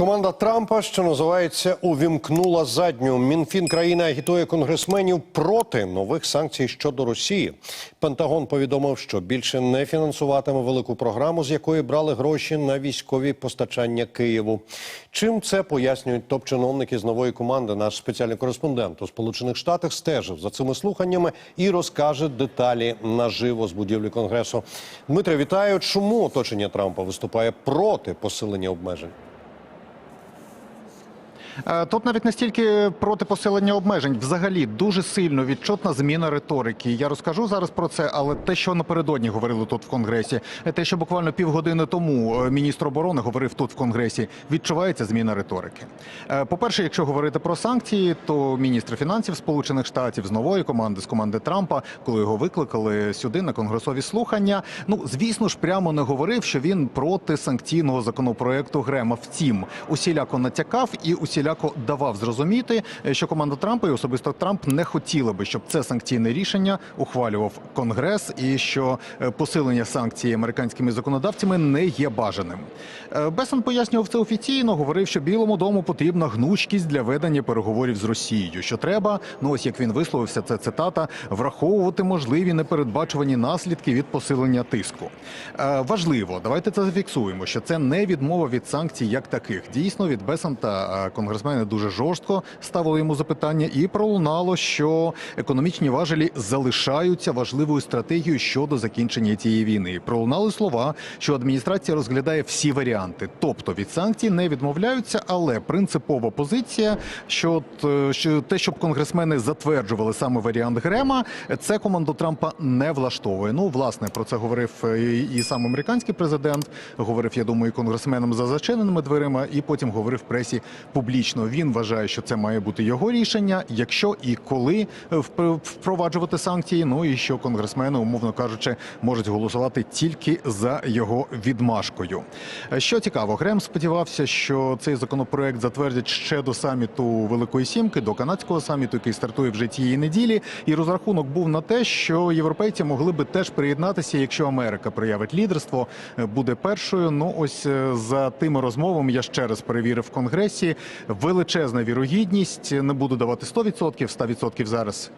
Команда Трампа, що називається, увімкнула задню. Мінфін країни агітує конгресменів проти нових санкцій щодо Росії. Пентагон повідомив, що більше не фінансуватиме велику програму, з якої брали гроші на військові постачання Києву. Чим це пояснюють топ-чиновники з нової команди? Наш спеціальний кореспондент у Сполучених Штатах стежив за цими слуханнями і розкаже деталі наживо з будівлі конгресу. Дмитре, вітаю. Чому оточення Трампа виступає проти посилення обмежень? Е, Тут навіть не стільки проти посилення обмежень, взагалі дуже сильно відчутна зміна риторики. Я розкажу зараз про це, але те, що напередодні говорили тут в конгресі, е, те, що буквально півгодини тому е, міністр оборони говорив тут в конгресі, відчувається зміна риторики. Е, По-перше, якщо говорити про санкції, то міністр фінансів Сполучених Штатів з нової команди, з команди Трампа, коли його викликали сюди на конгресові слухання, ну звісно ж, прямо не говорив, що він проти санкційного законопроекту Грема. Втім, усіляко натякав і усіляко давав зрозуміти, е, що команда Трампа і особисто Трамп не хотіли би, щоб це санкційне рішення ухвалював Конгрес, і що е, посилення санкцій американськими законодавцями не є бажаним. Е, Бесон пояснював це офіційно. Говорив, що Білому дому потрібна гнучкість для ведення переговорів з Росією. Що треба, ну ось як він висловився, це цитата, враховувати можливі непередбачувані наслідки від посилення тиску. Важливо, давайте це зафіксуємо, що це не відмова від санкцій як таких. Дійсно, від Бесанта е, конгресмени дуже жорстко ставили йому запитання, і пролунало, що економічні важелі залишаються важливою стратегією щодо закінчення цієї війни. Пролунали слова, що адміністрація розглядає всі варіанти, тобто від санкцій не відмовляються, але принципова позиція, що, е, що те, щоб конгресмени затверджували саме варіант Грема, це команду Трампа не влаштовує. Ну, власне, про це говорив е, і і сам американський президент. Говорив, я думаю, і конгресменам за зачиненими дверима, і потім говорив пресі публічно. Він вважає, що це має бути його рішення, якщо і коли е, впроваджувати санкції. Ну і що конгресмени, умовно кажучи, можуть голосувати тільки за його відмашкою. Е, Що цікаво, Грем сподівався, що цей законопроект затвердять ще до саміту Великої Сімки, до канадського саміту, який стартує вже цієї неділі. І розрахунок був на те, що європейці могли би теж приєднатися, якщо Америка проявить лідерство, е, буде першою. Ну ось за тими розмовами я ще раз перевірив в конгресі. Величезна вірогідність. Не буду давати 100%, 100% зараз.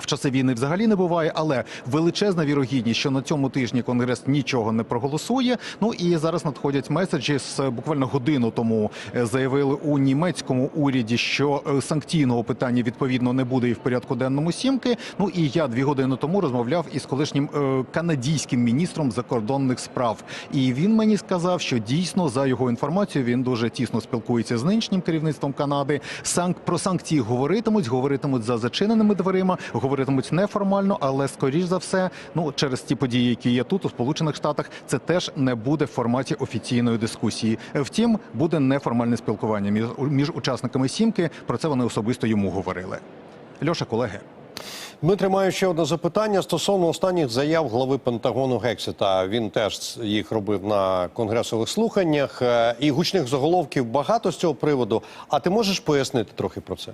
В часи війни взагалі не буває, але величезна вірогідність, що на цьому тижні конгрес нічого не проголосує. Ну і зараз надходять меседжі з буквально годину тому е, заявили у німецькому уряді, що е, санкційного питання відповідно не буде і в порядку денному сімки. Ну і я дві години тому розмовляв із колишнім е, канадійським міністром закордонних справ. І він мені сказав, що дійсно за його інформацією він дуже тісно спілкується з нинішнім керівництвом Канади. Санк про санкції говоритимуть, говоритимуть за зачиненими дверима, говоритимуть неформально, але скоріш за все, ну через ті події, які є тут у Сполучених Штатах, це теж не буде в форматі офіційної дискусії. Втім, буде неформальне спілкування між, між учасниками сімки. Про це вони особисто йому говорили. Льоша, колеги. Дмитре, маю ще одне запитання стосовно останніх заяв глави Пентагону Гексета. Він теж їх робив на конгресових слуханнях. Е, І гучних заголовків багато з цього приводу. А ти можеш пояснити трохи про це?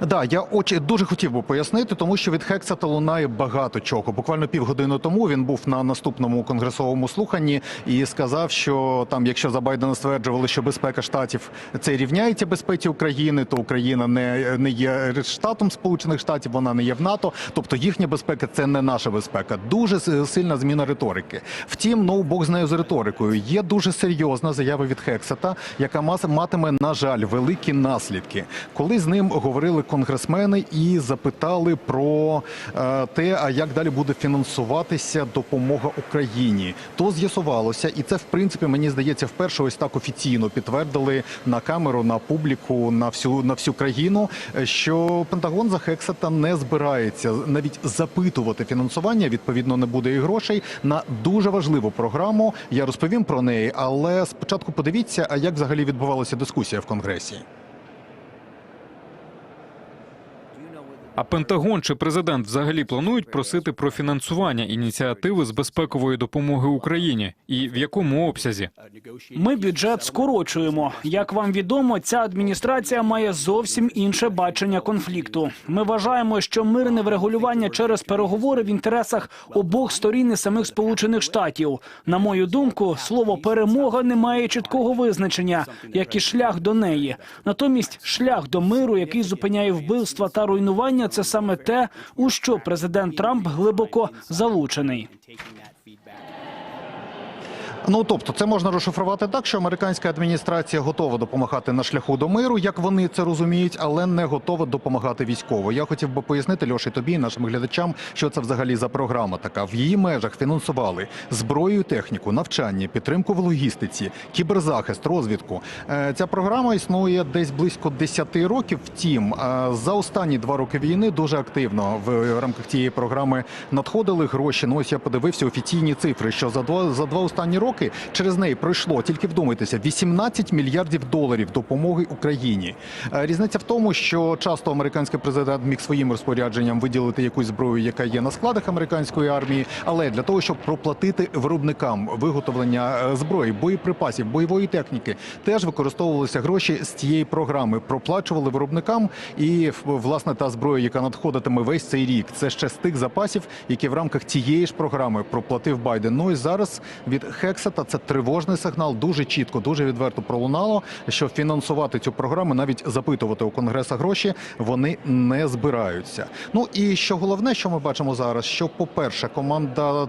Да, я очі дуже хотів би пояснити, тому що від Хексета лунає багато чого. Буквально півгодини тому він був на наступному конгресовому слуханні і сказав, що там, якщо за Байдена стверджували, що безпека штатів це рівняється безпеці України, то Україна не, не є штатом Сполучених Штатів, вона не є в НАТО. Тобто їхня безпека це не наша безпека. Дуже сильна зміна риторики. Втім, ну Бог з з риторикою. Є дуже серйозна заява від Хексета, яка матиме, на жаль, великі наслідки. Коли з ним говорили конгресмени і запитали про е, те, а як далі буде фінансуватися допомога Україні, то з'ясувалося, і це в принципі мені здається вперше ось так офіційно підтвердили на камеру, на публіку, на всю на всю країну, е, що Пентагон за Хексета не збирається навіть запитувати фінансування. Відповідно, не буде і грошей на дуже важливу програму. Я розповім про неї, але спочатку подивіться, а як взагалі відбувалася дискусія в конгресі. А Пентагон чи президент взагалі планують просити про фінансування ініціативи з безпекової допомоги Україні і в якому обсязі? Ми бюджет скорочуємо. Як вам відомо, ця адміністрація має зовсім інше бачення конфлікту. Ми вважаємо, що мирне врегулювання через переговори в інтересах обох сторін і самих Сполучених Штатів. На мою думку, слово перемога не має чіткого визначення, як і шлях до неї. Натомість, шлях до миру, який зупиняє вбивства та руйнування, це саме те, у що президент Трамп глибоко залучений. Ну тобто, це можна розшифрувати так, що американська адміністрація готова допомагати на шляху до миру, як вони це розуміють, але не готова допомагати військово. Я хотів би пояснити Льоші тобі і нашим глядачам, що це взагалі за програма така. В її межах фінансували зброю, техніку, навчання, підтримку в логістиці, кіберзахист, розвідку. Е, Ця програма існує десь близько 10 років. Втім, е, за останні два роки війни дуже активно в рамках цієї програми надходили гроші. Ну ось я подивився офіційні цифри, що за два за два останні роки через неї пройшло тільки вдумайтеся 18 мільярдів доларів допомоги Україні. Е, Різниця в тому, що часто американський президент міг своїм розпорядженням виділити якусь зброю, яка є на складах американської армії, але для того, щоб проплатити виробникам виготовлення е, зброї, боєприпасів, бойової техніки, теж використовувалися гроші з цієї програми. Проплачували виробникам, і власне та зброя, яка надходитиме весь цей рік, це ще з тих запасів, які в рамках цієї ж програми проплатив Байден. Ну і зараз від Хексета це тривожний сигнал. Дуже чітко, дуже відверто пролунало, що фінансувати цю програму, навіть запитувати у конгреса гроші, вони не збираються. Ну і що головне, що ми бачимо зараз, що, по-перше, команда.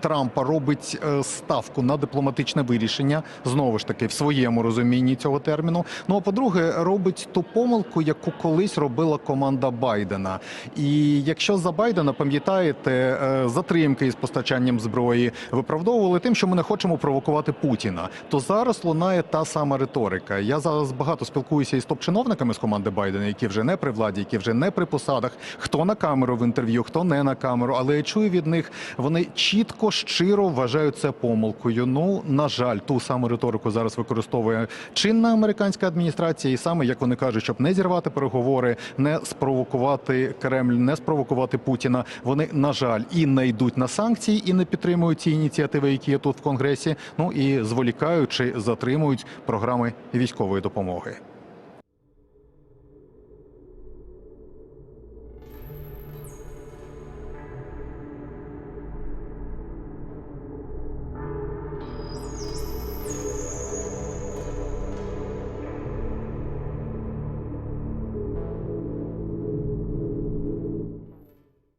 Трампа робить е, ставку на дипломатичне вирішення знову ж таки в своєму розумінні цього терміну. Ну а по-друге, робить ту помилку, яку колись робила команда Байдена. І якщо за Байдена пам'ятаєте, е, затримки із постачанням зброї виправдовували тим, що ми не хочемо провокувати Путіна, то зараз лунає та сама риторика. Я зараз багато спілкуюся із топ-чиновниками з команди Байдена, які вже не при владі, які вже не при посадах, хто на камеру в інтерв'ю, хто не на камеру, але я чую від них, вони чітко щиро вважають це помилкою. Ну на жаль, ту саму риторику зараз використовує чинна американська адміністрація, і саме як вони кажуть, щоб не зірвати переговори, не спровокувати Кремль, не спровокувати Путіна. Вони на жаль і не йдуть на санкції, і не підтримують ці ініціативи, які є тут в конгресі. Ну і зволікаючи, затримують програми військової допомоги.